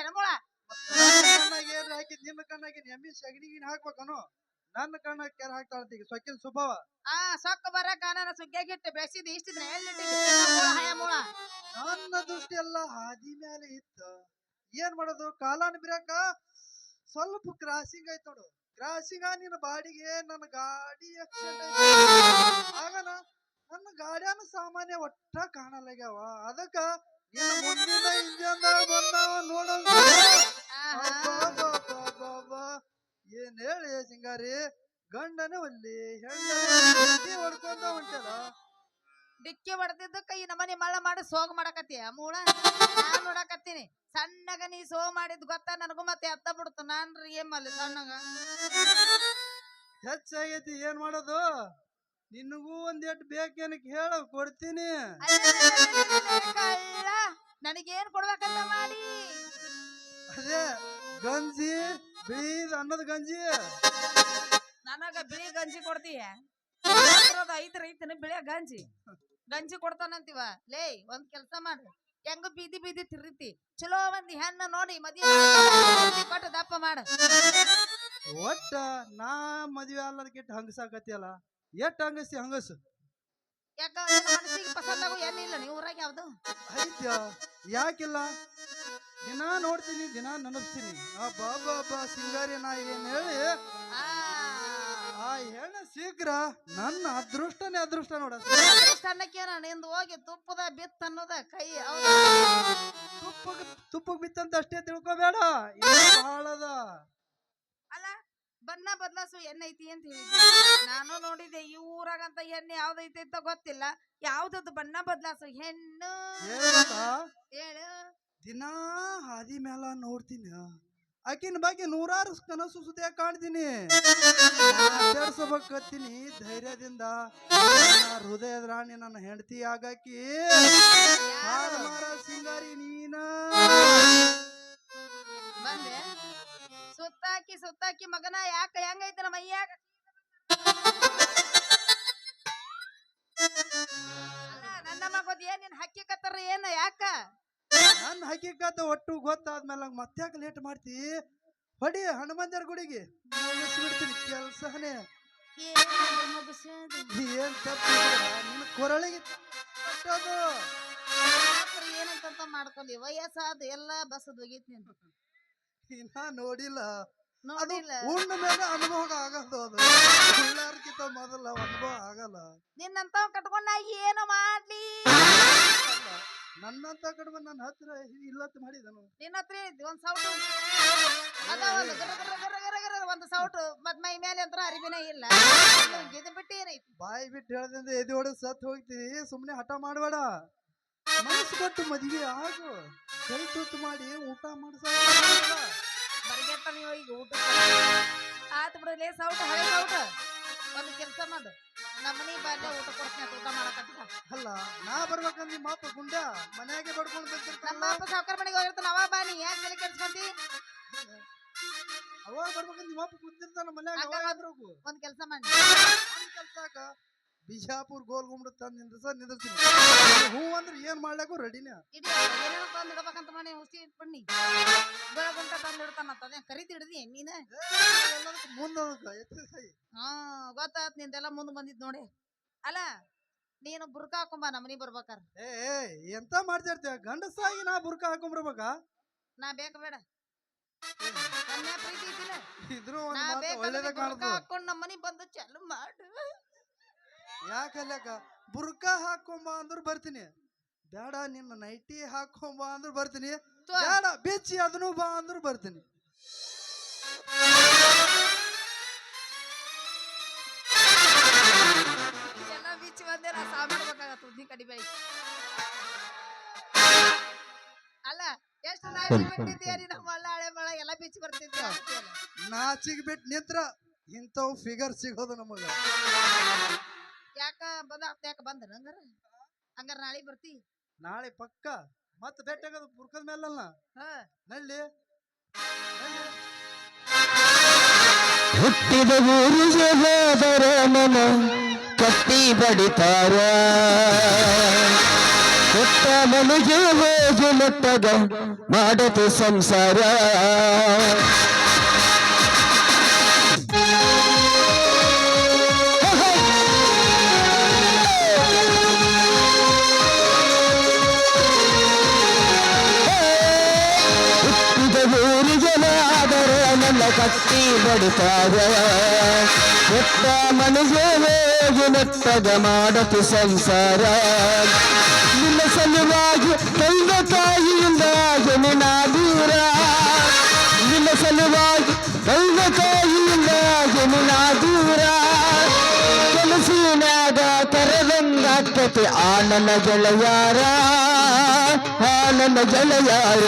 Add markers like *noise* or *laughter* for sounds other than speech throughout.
ಮನೆಗೆ ಹಾಕೊಂಡೆ ಮೂಳ ನನ್ನ ಕಣ್ಣಾಗ ಏನ್ರ ಹಾಕಿದ್ ನಿನ್ನ ಕಣ್ಣಾಗ ಎಮ್ಮಿ ಸಗಣಿಗಿನ ಹಾಕ್ಬೇಕನು. ನನ್ನ ಕಣ್ಣ ಕೆರೆ ಹಾಕ್ತಾಳಂತ ಈಗ ಸೊಕ್ಕಿನ ಸ್ವಭಾವ. ಆ ಸೊಕ್ಕ ಬರಕ ನಾನು ಸುಗ್ಗಿಯಾಗಿಟ್ಟು ಬೆಳೆಸಿದ ಇಷ್ಟಿದ್ರೆ ಎಲ್ಲಿ ಮೂಳ. ನನ್ನ ದೃಷ್ಟಿ ಎಲ್ಲ ಹಾದಿ ಮೇಲೆ ಇತ್ತ. ಏನ್ ಮಾಡೋದು? ಕಾಲಾನ ಬಿರಕ ಸ್ವಲ್ಪ ಕ್ರಾಸಿಂಗ್ ಆಯ್ತು ನೋಡು. ಕ್ರಾಸಿಂಗ್ ನಿನ್ನ ಬಾಡಿಗೆ ನನ್ನ ಗಾಡಿ ಆಕ್ಸಿಡೆಂಟ್ ಆಗನ ನನ್ನ ಗಾಡಿಯನ್ನು ಸಾಮಾನ್ಯ ಒಟ್ಟ ಕಾಣಲಾಗ್ಯಾವ. ಅದಕ್ಕ ನಿನ್ನ ಮುಂದಿನ ಇಂಜನ್ದಾಗ ಬಂದವ ಅಬ್ಬಬ್ಬಬ್ಬಬ್ಬಬ್ಬ. ಏನ್ ಹೇಳಿ ಸಿಂಗಾರಿ? ಗಂಡನ ಒಲ್ಲಿ ಹೆಣ್ಣೆ ಹೊಡ್ಕೊಂಡ ಹೊಂಟಲ್ಲ ಡಿಕ್ಕಿ ಹೊಡೆದಿದ್ದಕ್ಕ ಈ ನಮ್ಮನೆ ಮಳ್ಳ ಮಾಡಿ ಸೋಗ್ ಮಾಡಕತ್ತಿ ಮೂಳ? ನಾನ್ ನೋಡಕತ್ತೀನಿ. ಸಣ್ಣಗ ನೀ ಸೋ ಮಾಡಿದ್ ಗೊತ್ತಾ ನನಗೂ ಮತ್ತೆ ಅತ್ತ ಬಿಡ್ತು. ನಾನ್ರಿ ಏನ್ ಮಲ್ಲಿ ಸಣ್ಣಗ? ಹೆಚ್ಚಾಗೈತಿ ಏನ್ ಮಾಡೋದು? ನಿನಗೂ ಒಂದ್ ಎಟ್ ಬೇಕೇನಕ್ ಹೇಳ, ಕೊಡ್ತೀನಿ. ನನಗೇನ್ ಕೊಡ್ಬೇಕಲ್ಲ ಮಾಡಿ ಅದೇ ಗಂಜಿ ಬಿಳಿ ಅನ್ನದ ಗಂಜಿ ನನಗ ಬಿಳಿ ಗಂಜಿ ಕೊಡ್ತೀಯ ಐತ್ ರೈತನ ಬಿಳಿ ಗಂಜಿ ಗಂಜಿ ಕೊಡ್ತಾನಂತೀವ ಲೇ ಒಂದ್ ಕೆಲ್ಸ ಮಾಡ್ರಿ ಹೆಂಗ ಬೀದಿ ಬೀದಿ ತಿರ್ರಿತಿ ಚಲೋ ಒಂದ್ ಹೆಣ್ಣ ನೋಡಿ ಮದ್ವೆ ಕೊಟ್ಟು ದಪ್ಪ ಮಾಡ ಒಟ್ಟ ನಾ ಮದ್ವೆ ಅಲ್ಲದಕ್ಕಿಟ್ಟು ಹಂಗಸಾಕತಿಯಲ್ಲ ಎಷ್ಟ್ ಹಂಗಸಿ ಹಂಗಸ್? ಯಾಕ ನಿನ್ನ ಮನಸ್ಸಿಗೆ ಪಸಂದಾಗು ಏನಿಲ್ಲ ನೀವು ಊರಾಗ ಯಾವ್ದು? ಐತ್ಯ ಯಾಕಿಲ್ಲ? ದಿನ ನೋಡ್ತೀನಿ ದಿನ ನೆನಪ್ತೀನಿ ಆ ಬಾಬಾ ಬಾ ಸಿಂಗಾರಿ ನಾ ಏನ್ ಹೇಳಿ? ಆ, ಆ ಹೆಣ್ಣ ಶೀಘ್ರ ನನ್ನ ಅದೃಷ್ಟನೇ ಅದೃಷ್ಟ ನೋಡ. ಇಷ್ಟ್ ಅನ್ನಕ್ಕೇನ ನಿಂದು ಹೋಗಿ ತುಪ್ಪದ ಬಿತ್ತ ಅನ್ನೋದ ಕೈ ತುಪ್ಪ ತುಪ್ಪಗ್ ತುಪ್ಪಗ್ ಬಿತ್ತಂತ ಅಷ್ಟೇ ತಿಳ್ಕೊಬೇಡ. ಏನು ಬಹಳದ ಅಲ್ಲ ಬಣ್ಣ ಬದಲಾಸು ಎಣ್ಣೆ ಐತಿ ಅಂತ ಹೇಳಿದ್ವಿ ನಾನು ನೋಡಿದೆ ಈ ಊರಾಗಂತ ಎಣ್ಣೆ ಯಾವ್ದೈತಿ ಅಂತ ಗೊತ್ತಿಲ್ಲ. ಯಾವ್ದದ್ದು ಬಣ್ಣ ಬದಲಾಸು ಹೆಣ್ಣು? ಹೇಳು. ದಿನ ಹಾದಿ ಮೇಲ ನೋಡ್ತೀನಿ. ಆಕಿನ ಬಗ್ಗೆ ನೂರಾರು ಕನಸು ಸುದ್ದಿಯ ಕಾಣ್ತೀನಿ. ಮಾತಾಡ್ಸಬೇಕತ್ತೀನಿ ಧೈರ್ಯದಿಂದ. ಹೃದಯದ ರಾಣಿ ನನ್ನ ಹೆಂಡತಿ ಆಗಾಕಿ. ಮಾರ ಸಿಂಗಾರಿ ನೀನ. ಬಂದೆ. ಸುತ್ತಾಕಿ ಸುತ್ತಾಕಿ ಮಗನ ಯಾಕ ಹೆಂಗೈತಿ ನಮ್ಮ ಮೈಯಾಗ ನನ್ನ ಮಗದ್ ಏನ್ ನಿನ್ ಹಕ್ಕಿ ಕತ್ತಾರ ಏನ ಯಾಕ? ನನ್ನ ಹಕ್ಕಿಕತ್ತ ಒಟ್ಟು ಗೊತ್ತಾದ್ಮೇಲೆ ನಂಗೆ ಮತ್ತೆ ಲೇಟ್ ಮಾಡ್ತಿ? ಹೊಡಿ ಹನುಮಂತರ ಗುಡಿಗೆ. ಮುಗಿಸ್ಬಿಡ್ತೀನಿ ಕೆಲ್ಸನೇ. ಏನ್ ತಪ್ಪು ನಿನ್ನ ಕೊರಳಿಗೆ ಏನಂತ ಮಾಡ್ಕೊಲಿ? ವಯಸ್ಸಾದ ಎಲ್ಲ ಬಸದ್ ಹೋಗೈತಿ ನೀನು. ಇನ್ನ ನೋಡಿಲ್ಲ. ಅದು ನೋಡಿಲ್ಲ. ಉಂಡ ಮೇಲೆ ಅನುಭವ ಆಗಲ್ದು ಅದು. ಎಲ್ಲಾರ್ಕಿಂತ ಮೊದಲ ಅನುಭವ ಆಗಲ್ಲ. ನಿನ್ನಂತ ಕಟ್ಕೊಂಡಾಗಿ ಏನು ಮಾಡ್ಲಿ? ಅಲ್ಲ, ನನ್ನಂತ ಕಡಿಮೆ ನನ್ನ ಹತ್ರ ಇಲ್ಲತ್ ಮಾಡಿದನು. ನಿನ್ನ ಹತ್ರ ಒಂದ್ ಸೌಟು. ಅದ ಒಂದು ಗರ ಗರ ಗರ ಗರ ಗರ ಒಂದು ಸೌಟು. ಮತ್ ಮೈ ಮೇಲೆ ಅಂತ ಅರಿವಿನ ಇಲ್ಲ. ಇದು ಬಿಟ್ಟು ಏನೈತಿ ಬಾಯಿ ಬಿಟ್ಟು ಹೇಳ್ದಿಂದ ಎದೆ ಹೊಡೆದು ಸತ್ ಹೋಗ್ತೀವಿ ಸುಮ್ನೆ ಹಠ ಮಾಡಬೇಡ. ಮನಸ್ಸು ಕೊಟ್ಟು ಮದ್ವೆ ಆಗು. ಕೈ ತುತ್ತು ಮಾಡಿ ಊಟ ಮಾಡಿಸ ಬರ್ಗೆಟ್ಟ ನೀವು ಈಗ ಊಟ ಆತ್ ಬಿಡಲೇ ಸೌಟ ಹಳೆ ಸೌಟ ಒಂದು ಕೆಲಸ ಮಾಡು. ನಮ್ಮ ಮನಿ ಬಾಲ್ಯ ಊಟ ಕೊಡ್ತೀನಿ ಊಟ ಮಾಡಕತ್ತ ಅಲ್ಲ ನಾ ಬರ್ಬೇಕಂದ್ರೆ ನಿಮ್ಮ ಅಪ್ಪ ಗುಂಡ ಮನ್ಯಾಗೆ ಬಡ್ಕೊಂಡು ನಮ್ಮ ಬಂದಿರ್ತಾನ ಅಪ್ಪ ಸಾವ್ಕಾರ ಮನೆಗೆ ಹೋಗಿರ್ತಾನ ಅವ ಬಾನಿ ಯಾಕೆ ತಲೆ ಕೆಡ್ಸ್ಕೊಂತಿ? ಅವಾಗ ಬರ್ಬೇಕಂದ್ರೆ ನಿಮ್ಮ ಅಪ್ಪ ಕುಂತಿರ್ತಾನ ಮನ್ಯಾಗ ಒಂದು ಒಂದ್ ಕೆಲಸ ಮಾಡಿ. ನನ್ ಕೆಲ್ಸಾಕ ಬಿಜಾಪುರ್ ಗೋಲ್ ಗುಂಬಡ ತಂದು ನಿಂದ್ರಸ ನಿಂದ್ರತೀನಿ ಹೂ ಅಂದ್ರೆ ಏನ್ ಮಾಡ್ಲಾಕು ರೆಡಿನ ಏನೇನೋ ತಂದು ಇಡ್ಬೇಕಂತ ಮಾಡಿ ಹುಸಿ ಇಟ್ಬಿಡ್ನಿ ಬೆಳಗುಂಟ ತಂದು ಇಡ್ತಾನ ಅದೇ ಕರಿತಿ ಹಿಡ್ದಿ ನೀನ? ಮುಂದೋಗ ಎತ್ತಿದ ಕೈ ಹಾ ಗೊತ್ತಾತ್ ನಿಂದೆಲ್ಲ ಮುಂದೆ ಬಂದಿದ್ ನೋಡಿ. ಅಲ್ಲ ನೀನು ಬುರ್ಕ ಹಾಕೊಂಬ ನಮ್ಮನಿ ಬರ್ಬೇಕಾರ. ಏ ಏ, ಮಾಡ್ತಾ ಇರ್ತೀಯ? ಗಂಡಸಾಗಿ ನಾ ಬುರ್ಕ ಹಾಕೊಂಬರ್ಬೇಕ ನಾ ಬೇಕ ಬೇಡ. ನನ್ನ ಪ್ರೀತಿ ಐತಿಲ್ಲ ಇದ್ರು ನಾ ಬೇಕಂದ್ರೆ ಒಳ್ಳೇದ ಬುರ್ಕ ಹಾಕೊಂಡ್ ನಮ್ಮನಿ ಬಂದು ಚಾಲು ಮಾಡು. ಯಾಕಲ್ಯಾಕ ಬುರ್ಕ ಹಾಕೊಂಬ ಅಂದ್ರೆ ಬರ್ತೀನಿ. ಬೇಡ ನಿನ್ನ ನೈಟಿ ಹಾಕೊಂಬ ಅಂದ್ರೆ ಬರ್ತೀನಿ. ಬೇಡ ಬಿಚ್ಚಿ ಅದನ್ನು ಬಾ ಅಂದ್ರೆ ಬರ್ತೀನಿ. ಎಲ್ಲ ಬಿಚ್ಚಿ ಬಂದೆ ನಾ ಸಾ ಮಾಡ್ಬೇಕಾಗತ್ತ ಉದ್ನಿ ಕಡಿ ಅಲ್ಲ ಎಷ್ಟು ನಾಚಿ ಬಿಟ್ಟಿದ್ದೀಯ ನೀ ನಮ್ಮ ಅಳ್ಳ ಹಳೆ ಮಳ ಎಲ್ಲ ಬಿಚ್ಚಿ ಬರ್ತಿದ್ದೆ ನಾಚಿಗೆ ಬಿಟ್ಟು ನಿಂತ್ರ ಇಂಥವು ಫಿಗರ್ ಸಿಗೋದು ನಮಗ. ಯಾಕ ಬಂದ ಯಾಕ ಬಂದ ಹಂಗಾರ ಹಂಗಾರ ನಾಳೆ ಬರ್ತಿ. ನಾಳೆ ಪಕ್ಕ ಮತ್ತೆ ಬೆಟ್ಟಾಗದು ಬುರ್ಕದ ಮೇಲಲ್ಲ. ನಳ್ಳಿ. ಹುಟ್ಟಿದ ಊರಿಗೆ ಹೋದರ ಮನ ಕಟ್ಟಿ ಬಡಿತಾರ. ಹುಟ್ಟ ಮನೆಗೆ ಹೋಗಿ ಮುಟ್ಟಗ ಮಾಡದು ಸಂಸಾರ. ಕಟ್ಟಿ ಬಡಿತಾರ ಎತ್ತ ಮನೆಗೆ ಹೋಗಿ ಮಾಡತು ಸಂಸಾರ. ನಿನ್ನ ಸಲುವಾಗಿ ತಂದ ತಾಯಿಯಿಂದ ದೂರ ನಿನ್ನ ಸಲುವಾಗಿ ತಂದ ತಾಯಿಯಿಂದ ದೂರ ಕೆಲಸಿನಾಗ ಕರೆದಂಗಾಕತೆ ಆ ನನ್ನ ಗೆಳೆಯಾರ, ಆ ನನ್ನ ಗೆಳೆಯಾರ.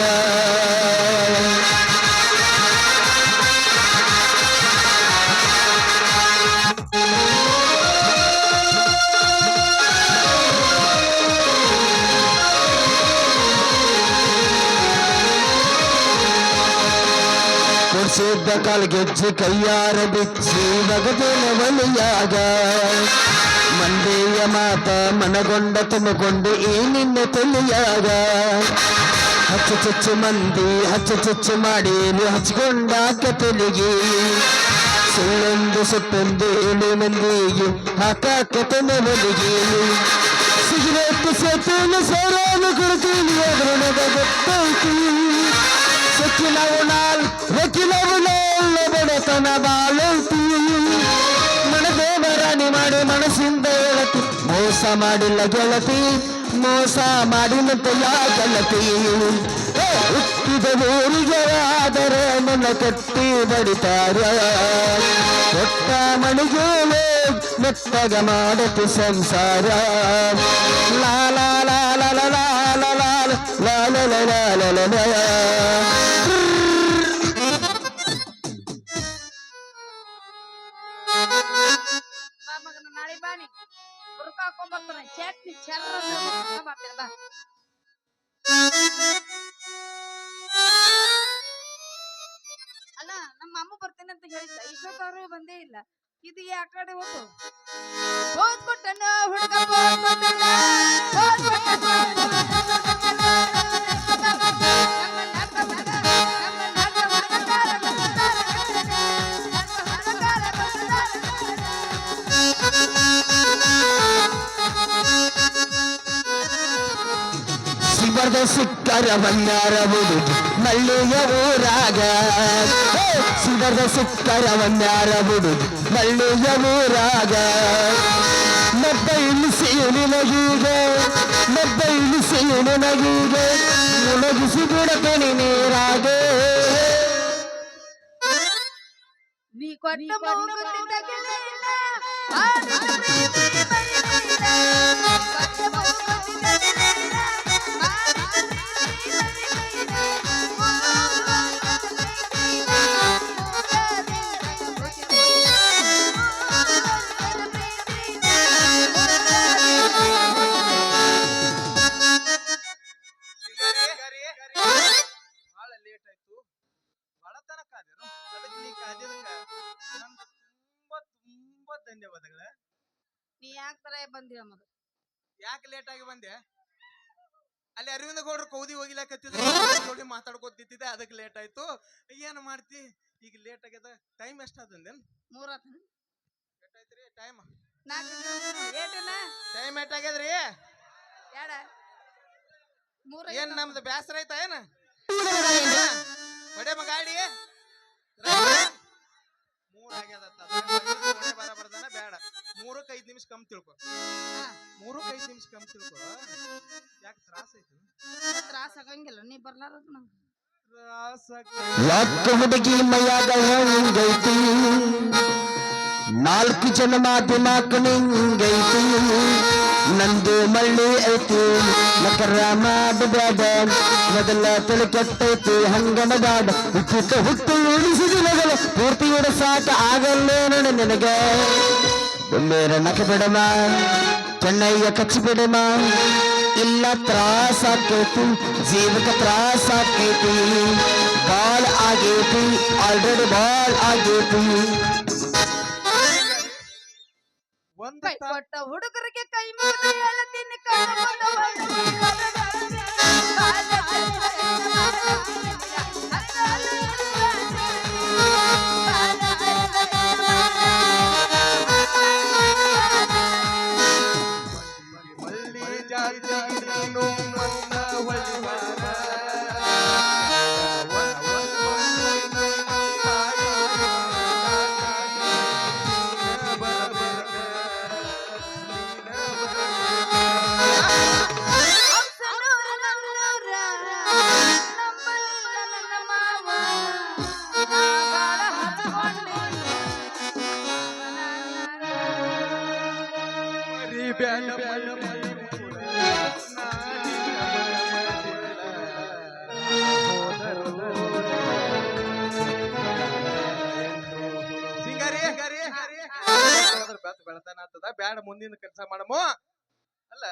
ಕೊಡ್ಸಿದ್ದ ಕಾಲ್ಗೆಜ್ಜೆ ಕೈಯಾರ ಬಿಚ್ಚಿ ನಗದಿನ ಬಲಿಯಾಗ ಮಂದಿಯ ಮಾತ ಮನಗೊಂಡ ತುಮಗೊಂಡು ಈ ನಿನ್ನ ತಲೆಯಾಗ ಹಚ್ಚು ಚುಚ್ಚು ಮಂದಿ, ಹಚ್ಚು ಚುಚ್ಚು ಮಾಡಿ ನೀವು ಹಚ್ಕೊಂಡಾಕ ತೆಲಿಗೆ ಸುಳ್ಳೊಂದು ಸುಟ್ಟೊಂದು ಏಳು ಮಂದಿಗೆ ಹಾಕಾಕ ತನ್ನ ಬಲಿಗೆ ಸಿಗರೇಟ್ ಸೇತುವೆ ಸೋರಾನು ಕೊಡ್ತೀನಿ ಅದ್ರ ಗೊತ್ತೈತಿ. ಸಕ್ಕಿನವು ನಾಲ್ ರಕ್ಕಿನವು ಮೋಸ ಮಾಡಿಲ್ಲ ಗೆಳತಿ ಮೋಸ ಮಾಡಿನಂತ ಯಾ ಗೆಳತಿ ಏ, ಹುಟ್ಟಿದ ಊರಿಗೆ ಆದರೆ ನನ್ನ ಕಟ್ಟಿ ಬಡಿತಾರ ಕೊಟ್ಟ ಮಣಿಗೆ ಮೆತ್ತಗ ಮಾಡತಿ ಸಂಸಾರ ಲಾ ಲಾ ಲಾ ಲಾ ಲಾ ಲಾ ಲಾ ಲಾ ಬುರ್ಕ ಬರ್ತಾನೆ. ಚಟ್ನಿ ಚರ್ರ ಬರ್ತೀನಿ ಬಾ. ಅಲ್ಲ ನಮ್ಮ ಅಮ್ಮ ಬರ್ತೇನೆ ಅಂತ ಹೇಳಿದ್ದ ಇಷ್ಟೊತ್ತಾರು ಬಂದೇ ಇಲ್ಲ. ಇದು ಆ ಕಡೆ ಹೋಗು. ಹೋದ್ ಕೊಟ್ಟಣ್ಣ ಹುಡುಗ ಹೋದ್ ಕೊಟ್ಟಣ್ಣ, ಹೊಡೆದ ಸಿಕ್ಕರ ಬಂಗಾರ ಬುದುದು ಮಲ್ಲಿಯ ಊರಾಗ. ಸಿಡದ ಸಿಕ್ಕರ ಬಂಗಾರ ಬುದುದು ಮಲ್ಲಿಯ ಊರಾಗ. ಮಬ್ಬ ಇಳಿಸಿಯು ನಿನಗೀಗ ಮಬ್ಬ ಇಳಿಸಿಯು ನಿನಗೀಗ ಮುಳುಗಿಸಿ ಬಿಡತನಿ ನೀರಾಗ. ನೀ ಯಾಕೆ ತರ ಮಗ ಯಾಕೆ ಲೇಟ್ ಆಗಿ ಬಂದೆ? ಅಲ್ಲಿ ಅರವಿಂದ ಗೌಡ್ರ ಕೌದಿ ಹೋಗಿಲಾಕತ್ತಿದ್ರು *laughs* ಜೋಡಿ ಮಾತಾಡ್ಕೊತಿದ್ದೆ ಅದಕ್ಕೆ ಲೇಟ್ ಆಯ್ತು. ಏನು ಮಾಡ್ತಿ? ಈಗ ಲೇಟ್ ಆಗ್ಯದ. ಟೈಮ್ ಎಷ್ಟಾದಂದೇನ್ ಮೂರತ್ ಟೈಮ್ ನಾಲ್ಕು ಏಟಿನ ಟೈಮ್ ಎಷ್ಟಾಗ್ಯದ್ರಿ ಯಾಡ ಮೂರ ಏನ್ ನಮ್ದು ಬ್ಯಾಸರ ಆಯ್ತಾ ಏನ? ಹೊಡೆ ಗಾಡಿ ಮೂರ್ ಆಗ್ಯದ ಮೂರಕ್ಕೆ ಐದು ನಿಮಿಷ ಕಮ್ಮಿ ತಿಳ್ಕೊ. ಮೂರಕ್ಕೆ ಐದು ನಿಮಿಷ ಕಮ್ಮಿ ತಿಳ್ಕೊ. ಯಾಕೆ ತ್ರಾಸ ಐತಿ ತ್ರಾಸ ಆಗಂಗಿಲ್ಲ ನೀ ಬರ್ಲಾರ ಯಾಕ ಹುಡುಗಿ ಮೈಯಾಗ ಹೆಂಗೈತಿ? ನಾಲ್ಕು ಜನ ಮಾತು ನಾಲ್ಕು ನಿಂಗೈತಿ? ನಂದು ಮಳ್ಳಿ ಐತಿ ನಕರ ಮಾಡಬೇಡ ಮೊದಲ ತಲೆ ಕೆಟ್ಟೈತಿ ಹಂಗನ ಬ್ಯಾಡ. ಹುಟ್ಟು ಹುಟ್ಟು ಉಳಿಸಿದ ಮೊದಲು ಪೂರ್ತಿ ಸಾಕ ಆಗಲ್ಲೇನ ನಿನಗ? ಒಮ್ಮೆರ ನಕ ಬಿಡಮ ಚೆನ್ನಯ್ಯ ಕಚ್ಚಿ ಬಿಡಮ ಇಲ್ಲ ತ್ರಾಸ ಆಕೈತಿ ಜೀವಕ್ಕೆ ತ್ರಾಸ ಆಕೈತಿ ಬಾಳ್ ಆಗೈತಿ ಆಲ್ರೆಡಿ ಬಾಳ್ ಆಗೈತಿ ಬ್ಯಾಡ ಮುಂದಿನ ಕೆಲಸ ಮಾಡಮು. ಅಲ್ಲ.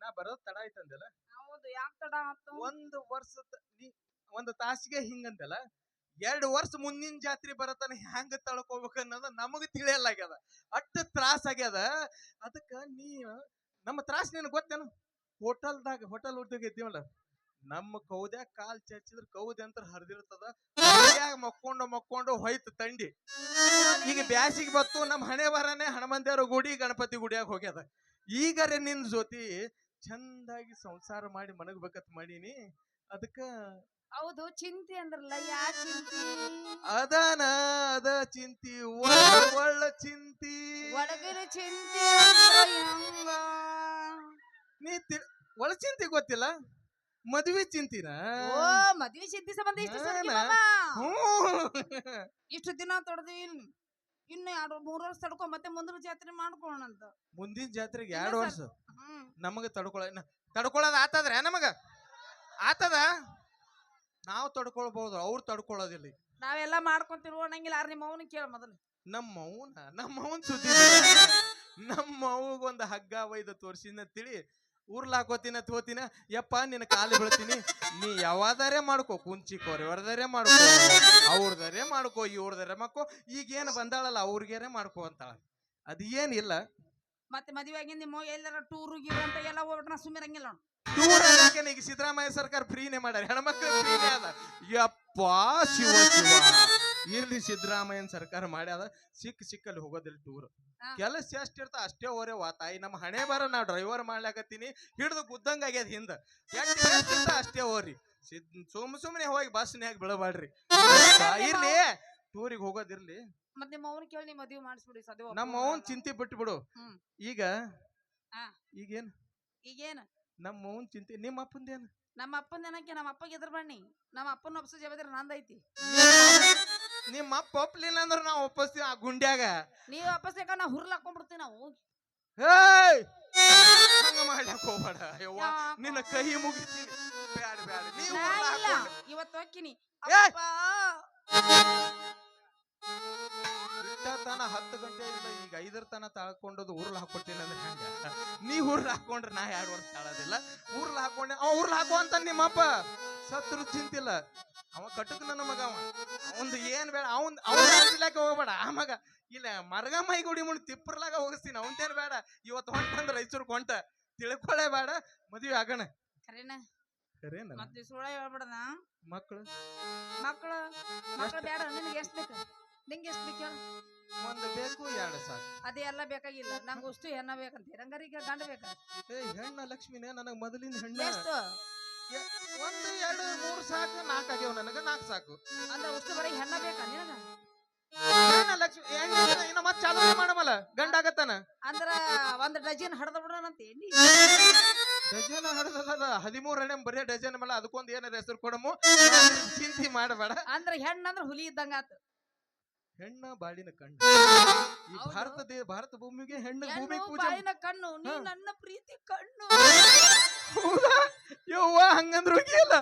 ನಾ ಬರೋದ್ ತಡ ಆಯ್ತಂದಲ್ಲ ಹೌದು ಯಾಕೆ ತಡ ಆತು? ಒಂದು ವರ್ಷ ಒಂದು ತಾಸಿಗೆ ಹಿಂಗಂದಲ್ಲ ಎರಡು ವರ್ಷ ಮುಂದಿನ ಜಾತ್ರೆ ಬರತನ ಹೆಂಗ ತಳ್ಕೋಬೇಕು ಅನ್ನೋದು ನಮಗ ತಿಳಿಯಲ್ಲ ಆಗ್ಯದ ಅಷ್ಟು ತ್ರಾಸ ಆಗ್ಯದ. ಅದಕ್ಕ ನೀ ನಮ್ಮ ತ್ರಾಸ ನಿನಗೆ ಗೊತ್ತೇನು? ಹೋಟೆಲ್ದಾಗ ಹೋಟೆಲ್ ಉದ್ಯೋಗ ಇದ್ದೀವಲ್ಲ? ನಮ್ಮ ಕೌದ್ಯಾಗ ಕಾಲ್ ಚಚ್ಚಿದ್ರ ಕೌದೆ ಅಂತ ಹರಿದಿರ್ತದ ಮಕ್ಕೊಂಡು ಮಕ್ಕೊಂಡು ಹೋಯ್ತು ತಂಡಿ. ಈಗ ಬ್ಯಾಸಿಗೆ ಬತ್ತು ನಮ್ಮ ಹಣೆ ಬರನೆ ಹನುಮಂತೇವ್ರ ಗುಡಿ ಗಣಪತಿ ಗುಡಿಯಾಗ ಹೋಗ್ಯದ. ಈಗರೆ ನಿನ್ ಜೊತಿ ಚಂದಾಗಿ ಸಂಸಾರ ಮಾಡಿ ಮನಗ್ಬೇಕತ್ ಮಾಡೀನಿ ಅದಕ್ಕ ಹೌದು ಚಿಂತೆ ಅಂದ್ರಲ್ಲ ಯಾ ಚಿಂತಿ? ಅದಾನ ಅದ ಚಿಂತಿ ಒಳ್ಳ ಒಳ್ಳ ಚಿಂತಿ. ಒಳಗಿನ ಚಿಂತಿ ನೀ ಒಳ ಚಿಂತಿ ಗೊತ್ತಿಲ್ಲ? ಮದ್ವಿ ಚಿಂತಿನ? ಓ ಮದ್ವೆ ಚಿಂತೆ ಸಂಬಂಧ ಇಷ್ಟು? ಮಾಮ. ದಿನ ತೊಡ್ದು ಇನ್ ಇನ್ನು ಎರಡು ಮೂರು ವರ್ಷ ತಡ್ಕೊ ಮತ್ತೆ ಮುಂದಿನ ಜಾತ್ರೆ ಮಾಡ್ಕೊಳ್ಳೋಣಂತ ಮುಂದಿನ ಜಾತ್ರೆಗೆ ಎರಡು ವರ್ಷ? ಹ್ಮ್. ನಮಗ ತಡ್ಕೊಳ ತಡ್ಕೊಳ್ಳೋದು ಆತದ್ರೆ ನಮಗ? ಆತದ? ನಾವು ತಡ್ಕೊಳ್ಬಹುದು ಅವ್ರು ತಡ್ಕೊಳ್ಳೋದಿಲ್ಲ ನಾವೆಲ್ಲ ಮಾಡ್ಕೊಂತೀವಿ ಅನ್ನಂಗಿಲ್ಲ ಆರ್ ನಿಮ್ಮ ಅವನು ಕೇಳ ಮೊದಲು. ನಮ್ಮ ಅವನ ನಮ್ಮ ಅವನ್ ಸುದ್ದಿ ನಮ್ಮ ಅವ್ಗ ಒಂದು ಹಗ್ಗ ಒಯ್ದು ತೋರ್ಸಿನ ತಿಳಿ ಉರ್ಲ್ ಹಾಕೋತಿನ ತೋತಿನ ಯಪ್ಪ ನಿನ್ನ ಕಾಲು ಬೀಳ್ತೀನಿ. ನೀ ಯಾವಾದರೆ ಮಾಡ್ಕೋ ಕುಂಚಿ ಕೊರೆವರ್ದರೆ ಮಾಡ್ಕೋ ಅವ್ರದರೆ ಮಾಡ್ಕೋ ಇವ್ರದರೆ ಮಾಡ್ಕೋ ಈಗೇನು ಬಂದಾಳಲ್ಲ ಅವ್ರಿಗೇನೆ ಮಾಡ್ಕೋ ಅಂತಾಳ. ಅದು ಏನಿಲ್ಲ ಮತ್ತೆ ಮದುವೆ ಆಗಿಂದ ನಿಮ್ಮ ಎಲ್ಲರ ಟೂರ್ ಗೀರ್ ಅಂತ ಎಲ್ಲ ಹೋಗ್ಬಿಟ್ರೆ ನೋಡು. ಟೂರ್ ಹಾಕೇನೆ ಈಗ ಸಿದ್ದರಾಮಯ್ಯ ಸರ್ಕಾರ ಫ್ರೀನೇ ಮಾಡ್ಯಾರ? ಹೆಣ್ಮಕ್ಳು ಫ್ರೀನೇ ಅದ. ಯಪ್ಪ ಶಿವ ಶಿವ. ಇರ್ಲಿ ಸಿದ್ದರಾಮಯ್ಯನ ಸರ್ಕಾರ ಮಾಡ್ಯಾದ ಸಿಕ್ಕ ಸಿಕ್ಕಲ್ಲಿ ಹೋಗೋದಿಲ್ಲ ಟೂರ್. ಕೆಲಸ ಎಷ್ಟ್ ಇರ್ತ ಅಷ್ಟೇ ಓರೆ ವಾ ತಾಯಿ. ನಮ್ಮ ಹಣೆ ಬಾರ ನಾ ಡ್ರೈವರ್ ಮಾಡ್ಲಾಕತ್ತೀನಿ. ಹಿಡಿದು ಗುದ್ದಂಗ ಆಗ್ಯದ ಹಿಂದ. ಎಷ್ಟ್ ಅಷ್ಟೇ ಓರಿ. ಸುಮ್ ಸುಮ್ನೆ ಹೋಗಿ ಬಸ್ನ್ಯಾಗ ಬಿಡಬಾಡ್ರಿ ಇರ್ಲಿ. ಟೂರಿಗೆ ಹೋಗೋದಿರ್ಲಿ ಮತ್ತೆ ನಿಮ್ಮ ಅವನು ಕೇಳಿ ನೀವು ಮದುವೆ ಮಾಡಿಸ್ಬಿಡಿ ಸದ್ಯ ನಮ್ಮ ಅವನ್ ಚಿಂತೆ ಬಿಟ್ಟು ಬಿಡು ಈಗ ಈಗೇನು ಈಗೇನ್? ಈಗೇನು? ನಮ್ಮ ಅವನ್ ಚಿಂತೆ ನಿಮ್ಮ ಅಪ್ಪಂದೇನು? ನಮ್ಮ ಅಪ್ಪನ ಜನಕ್ಕೆ ನಮ್ಮ ಅಪ್ಪಗೆ ಎದುರು ಬನ್ನಿ. ನಮ್ಮ ಅಪ್ಪನ ಒಪ್ಸೋ ಜವಾಬ್ದಾರಿ ನಂದೈತಿ. ನಿಮ್ಮ ಅಪ್ಪ ಒಪ್ಲಿಲ್ಲ ಅಂದ್ರೆ ನಾವು ಒಪ್ಪಿಸ್ತೀವಿ ಆ ಗುಂಡ್ಯಾಗ. ನೀವು ವಾಪಸ್ ಯಾಕ ನಾ ಹುರ್ಲ್ ಹಾಕೊಂಡ್ಬಿಡ್ತೀವಿ ನಾವು. ಹೇಯ್! ಹಂಗ ಮಾಡ್ಯಾಕ ಹೋಗ್ಬೇಡ. ಯವ್ವ ಯಾಕೋ? ನಿನ್ನ ಕೈ ಮುಗಿತೀನಿ. ಬ್ಯಾಡ ಬ್ಯಾಡ. ನೀವು ನಾ ಇಲ್ಲ. ಇವತ್ತು ಹೋಗ್ತೀನಿ. ಏ! ಅಪ್ಪ! ಇಟ್ಟ ತನ ಹತ್ತು ಗಂಟೆಯಿಂದ ಈಗ ಐದರ ತನ ತಳ್ಕೊಂಡದು ಉರ್ಲ್ ಹಾಕೊಟ್ಟಿಲ್ಲ ಅಂದ್ರೆ ಹೆಂಗ? ನೀ ಉರ್ಲ್ ಹಾಕೊಂಡ್ರೆ ನಾ ಎರಡು ವರ್ಷ ತಾಳೋದಿಲ್ಲ. ಉರ್ಲ್ ಹಾಕೊಂಡೆ ಅವ ಉರ್ಲ್ ಹಾಕೋ ಅಂತ ನಿಮ್ಮಪ್ಪ. ಸತ್ರು ಚಿಂತಿಲ್ಲ. ಅವ ಕಟಕ್ ನನ್ನ ಮಗ ಅವ ಅವಂದು ಏನ್ ಬೇಡ ಅವನ್ ಅವನ ಅಂಜಿಲಾಕ ಹೋಗ್ಬೇಡ. ಆ ಮಗ ಇಲ್ಲ ಮರಗಮ್ಮೈ ಗುಡಿ ಮುಂದೆ ತಿಪ್ಪರ್ಲಾಗ ಹೋಗಿಸ್ತೀನಿ ಅವಂತೇನ್ ಬೇಡ. ಇವತ್ತು ಹೊಂಟಂದ್ರ ರೈಚೂರ್ಗ್ ಹೊಂಟ. ತಿಳ್ಕೊಳ್ಳೇ ಬೇಡ ಮದ್ವೆ ಆಗಣ. ಕರೆನ ಕರೇನ ಮತ್ತೆ ಸುಳ್ಳ ಹೇಳ್ಬಿಡದ ಮಕ್ಕಳು ಮಕ್ಕಳು ಮಕ್ಕಳು ಬೇಡ ನಿನಗೆ ಎಷ್ಟು ಬೇಕು? ನಿಂಗೆ ಎಷ್ಟು ಬೇಕು ಹೇಳು? ಒಂದು ಬೇಕು ಎರಡು ಸಾಕು. ಅದೇ ಎಲ್ಲ ಬೇಕಾಗಿಲ್ಲ. ನಂಗೆ ಅಷ್ಟು ಹೆಣ್ಣ ಬೇಕಂತ. ಈಗ ಗಂಡ ಬೇಕ. ಏ ಹೆಣ್ಣ ಲಕ್ಷ್ಮಿನೇ ನನಗೆ ಮೊದಲಿನ ಹೆಣ್ಣ. ಎಷ್ಟು? ಒಂದು ಎರಡು ಮೂರು ಸಾಕು ನಾಲ್ಕು ಆಗ್ಯಾವ ನನಗೆ ನಾಲ್ಕು ಸಾಕು. ಅಂದ್ರೆ ಅಷ್ಟು ಬರೀ ಹೆಣ್ಣ ಬೇಕಾ ನಿನಗ? ಲಕ್ಷ್ಮಿ ಇನ್ನ ಮತ್ತೆ ಚಾಲು ಮಾಡಮಲ್ಲ ಗಂಡ ಆಗತ್ತಾನ? ಅಂದ್ರ ಒಂದ್ ಡಜನ್ ಹಡ್ದ ಬಿಡೋಣಂತ ಏನಿ ಡಜನ್ ಹಡದ ಹದಿಮೂರು ಹಣ್ಣೆ ಬರೀ ಡಜನ್ ಮೇಲೆ ಅದಕ್ಕೊಂದು ಏನಾರ ಹೆಸರು ಕೊಡಮು ಚಿಂತೆ ಮಾಡಬೇಡ. ಅಂದ್ರ ಹೆಣ್ಣ ಅಂದ್ರ ಹುಲಿ ಇದ್ದಂಗ ಆತ ಹೆಣ್ಣ ಬಾಳಿನ ಕಣ್ಣು. ಈ ಭಾರತ ದೇ ಭಾರತ ಭೂಮಿಗೆ ಹೆಣ್ಣು ಭೂಮಿ ಪೂಜೆ ಬಾಯಿನ ಕಣ್ಣು ನೀ ನನ್ನ ಪ್ರೀತಿ ಕಣ್ಣು. ಹೌದಾ? ಯವ್ವ ಹಂಗಂದ್ರ ಇಲ್ಲ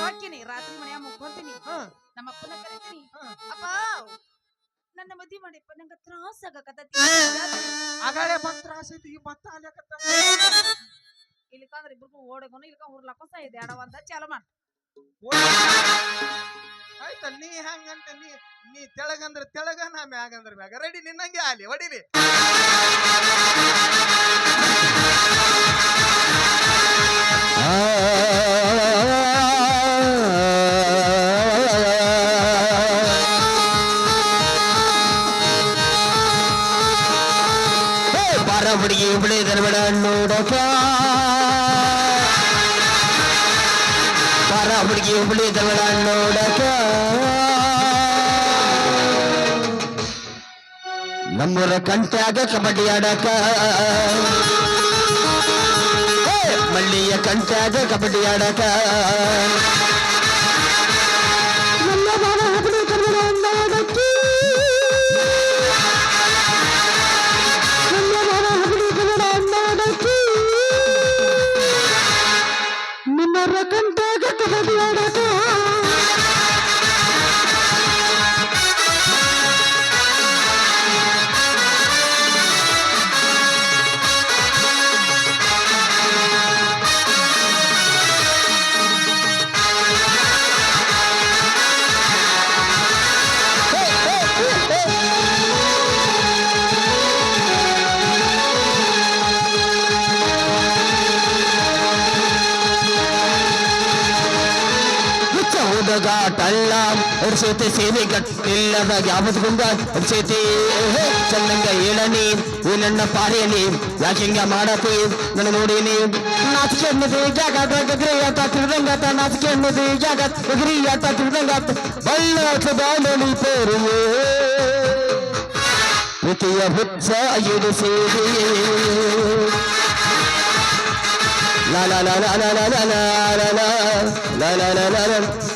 ಹಾಕಿನಿ ರಾತ್ರಿ ಮನ್ಯಾಗ ಮುಗ್ಕೊಂತೀನಿ. ನಮ್ಮ ಅಪ್ಪನ ಕರಿತೀನಿ. ಅಪ್ಪ ನನ್ನ ಮದ್ವಿ ಮಾಡಿಪ್ಪ ನಂಗ ತ್ರಾಸ ಆಗಕತ್ತೈತಿ. ಆಗಾಳೆ ಬಂದ್ ತ್ರಾಸ ಐತಿ ಈ ಮತ್ತ ಆಲ್ಯಾಕತ್ತ ಇಲ್ಲಿಕಂದ್ರ ಇಬ್ರಿಗೂ ಓಡಗೋನು ಇಲ್ಲಿಕ ಹುರ್ಲಾಕ ಇದೆ. ಅಡವಂತ ಚಾಲು ಮಾಡ. ಆಯ್ತಲ್ಲ ನೀ ಹಂಗಂತ ನೀ ನೀ ತೆಳಗಂದ್ರ ತೆಳಗ ನಾ ಮ್ಯಾಗಂದ್ರ ಮ್ಯಾಗ. ರೆಡಿ ನಿನ್ನಂಗೆ ಆಲಿ ಹೊಡಿಲಿ. ಬರ ಹುಡುಗಿ ಬಿಳಿದರ ಬಿಡ ನೋಡಕ ಬರ ಹುಡುಗಿ ನಮ್ಮೂರ ಕಂಟ್ಯಾಗ ಕಬಡ್ಡಿ ಆಡಕ. ಮಳ್ಳಿಯ ಕಂಟ್ಯಾಗ ಕಬಡ್ಡಿ ಆಡಕ. ಹುಡುಗಿ ಕಬಡ್ಡಿ ನೋಡಕ್ಕೆ ನಿಮ್ಮರ ಕಂಟಾಗ ಕಬಡಿಯಾಡಕ ಸುಡುಗಾಟಲ್ಲ ಅಡಿಸೈತೆ ಸೇವೆ ಗಟ್ಟಿಲ್ಲದ ಯಾವತ್ತು ಗುಂಡ ಅಡಿಸೈತಿ ಚಂದಂಗ ಹೇಳನಿ ಈ ನನ್ನ ಪಾರೇನಿ ಯಾಕೆ ಹಿಂಗ ಮಾಡತಿ ನನ್ನ ನೋಡೀನಿ ನಾಚಿಕೆ ಅನ್ನೋದು ಜಾಗ ಗಗ್ರಿ ಆಟ ತಿಳ್ದಂಗಾತ ನಾಚಿಕೆ ಅನ್ನೋದು ಜಾಗ ಗಗ್ರಿ ಆಟ ತಿಳ್ದಂಗಾತ ಬಳ್ಳ ಬಾಳಲಿ ತೋರಿಯೇ ಪ್ರೀತಿಯ ಹುಚ್ಚ ಇಡಿಸಿರಿ La la la la la la la la la la la la la la la